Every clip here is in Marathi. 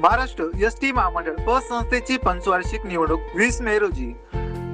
महाराष्ट्र एस टी महामंडळ संस्थेची पंचवार्षिक निवडणूक वीस मे रोजी.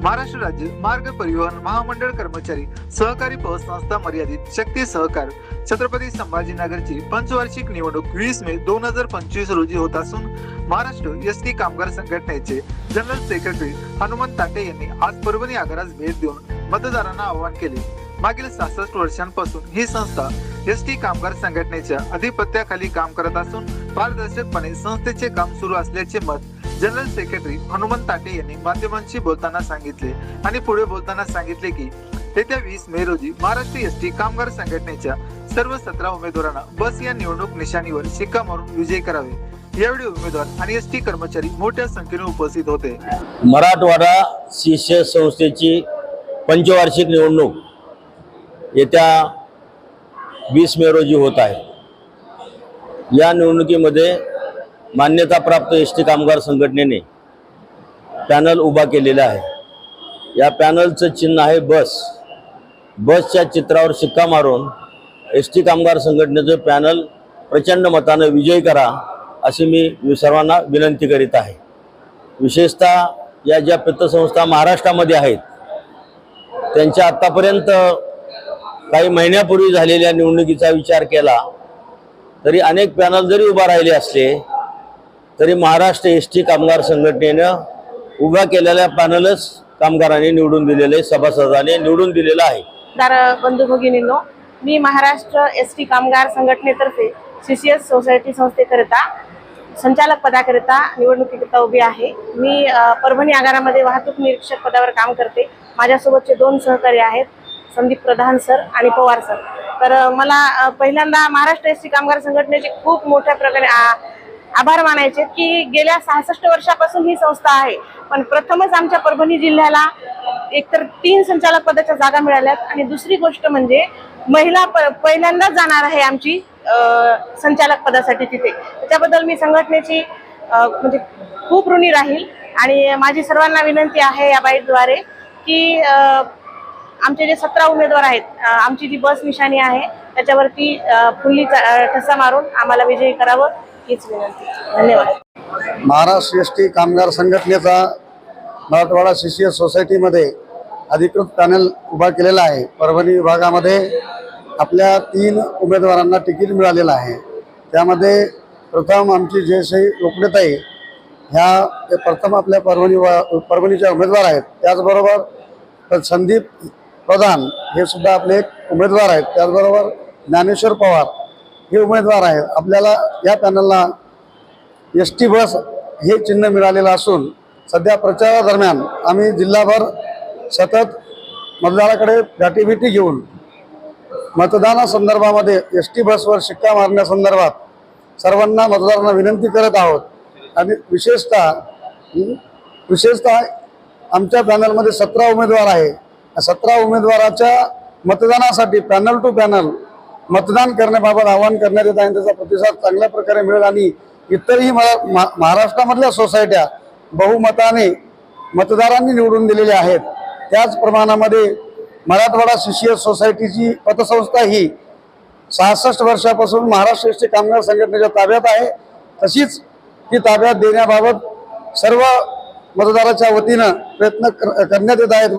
महाराष्ट्र राज्य मार्ग परिवहन महामंडळ कर्मचारी सहकारी संस्था मर्यादित शक्ती सहकार छत्रपती संभाजीनगरची पंचवार्षिक निवडणूक वीस मे दोन हजार पंचवीस रोजी होत असून महाराष्ट्र एस टी कामगार संघटनेचे जनरल सेक्रेटरी हनुमंत ताटे यांनी आज परभणी आगारास भेट देऊन मतदारांना आवाहन केले. मागील सहासष्ट वर्षांपासून ही संस्था एस टी कामगार संघटनेच्या अधिपत्याखाली काम करत असून पारदर्शकपणे संस्थेचे काम सुरू असल्याचे मत जनरल सेक्रेटरी हनुमंत ताटे यांनी माध्यमांशी बोलताना सांगितले आणि पुढे बोलताना सांगितले की येत्या वीस मे रोजी महाराष्ट्र एस टी कामगार संघटनेच्या सर्व सतरा उमेदवारांना बस या निवडणूक निशाणीवर शिक्का मारून विजयी करावे. यावेळी उमेदवार आणि एस टी कर्मचारी मोठ्या संख्येने उपस्थित होते. मराठवाडा शिष्य संस्थेची पंचवार्षिक निवडणूक येत्या वीस मे रोजी होत आहे. या निवडणुकीमध्ये मान्यताप्राप्त एस टी कामगार संघटनेने पॅनल उभा केलेला आहे. या पॅनलचं चिन्ह आहे बस. बसच्या चित्रावर शिक्का मारून एस टी कामगार संघटनेचं पॅनल प्रचंड मतानं विजयी करा अशी मी सर्वांना विनंती करीत आहे. विशेषतः या ज्या पतसंस्था महाराष्ट्रामध्ये आहेत त्यांच्या आत्तापर्यंत काही महिन्यापूर्वी झालेल्या निवडणुकीचा विचार केला तरी अनेक पॅनल जरी उभा राहिले असले तरी महाराष्ट्र एस टी कामगार संघटनेनं उभ्या केलेल्या पॅनलच कामगारांनी निवडून दिलेले सभासदाने निवडून दिलेलं आहे. तर बंधू भगिनींनो मी महाराष्ट्र एस टी कामगार संघटनेतर्फे सी सी एस सोसायटी संस्थेकरिता संचालक पदाकरिता निवडणुकीकरिता उभी आहे. मी परभणी आगारामध्ये वाहतूक निरीक्षक पदावर काम करते. माझ्यासोबतचे दोन सहकारी आहेत. संदीप प्रधान सर आणि पवार सर. तर मला पहिल्यांदा महाराष्ट्र एस टी कामगार संघटनेचे खूप मोठ्या प्रकारे आ- आभार मानायचे की गेल्या सहासष्ट वर्षापासून ही संस्था आहे. पण प्रथमच आमच्या परभणी जिल्ह्याला एकतर तीन संचालक पदाच्या जागा मिळाल्यात आणि दुसरी गोष्ट म्हणजे महिला प पहिल्यांदाच जाणार आहे आमची संचालक पदासाठी तिथे. त्याच्याबद्दल मी संघटनेची म्हणजे खूप ऋणी राहील. आणि माझी सर्वांना विनंती आहे या बाईटद्वारे की आमचे जे सतरा उमेदवार आहेत आमची जी बस निशाणी आहे त्याच्यावरती फुल्ली ठसा मारून आम्हाला विजयी करावं हीच विनंती. धन्यवाद. महाराष्ट्र एस टी कामगार संघटनेचा मराठवाडा सी सी एस सोसायटीमध्ये अधिकृत पॅनल उभा केलेला आहे. परभणी विभागामध्ये आपल्या तीन उमेदवारांना तिकीट मिळालेलं आहे. त्यामध्ये प्रथम आमची जयश्री लोकनेताई ह्या प्रथम आपल्या परभणी परभणीच्या उमेदवार आहेत. त्याचबरोबर संदीप प्रधान हे सुद्धा आपले एक उमेदवार आहेत. त्याचबरोबर ज्ञानेश्वर पवार हे उमेदवार आहेत. आपल्याला या पॅनलला एस टी बस हे चिन्ह मिळालेलं असून सध्या प्रचारादरम्यान आम्ही जिल्हाभर सतत मतदाराकडे गाठीभेटी घेऊन मतदानासंदर्भामध्ये एस टी बसवर शिक्का मारण्यासंदर्भात सर्वांना मतदारांना विनंती करत आहोत. आणि विशेषतः विशेषतः आमच्या पॅनलमध्ये सतरा उमेदवार आहे. सतरा उमेदवाराच्या मतदानासाठी पॅनल टू पॅनल मतदान करण्याबाबत आवाहन करण्यात येत आहे त्याचा प्रतिसाद चांगल्या प्रकारे मिळेल आणि इतरही महा- महा- महाराष्ट्रामधल्या सोसायट्या बहुमताने मतदारांनी निवडून दिलेल्या आहेत. त्याच प्रमाणामध्ये मराठवाडा शिशियस सोसायटीची पतसंस्था ही सहासष्ट वर्षापासून महाराष्ट्र एस कामगार संघटनेच्या ताब्यात आहे. तशीच ती ताब्यात देण्याबाबत सर्व मतदाराच्या वतीनं प्रयत्न कर- करण्यात येत आहेत.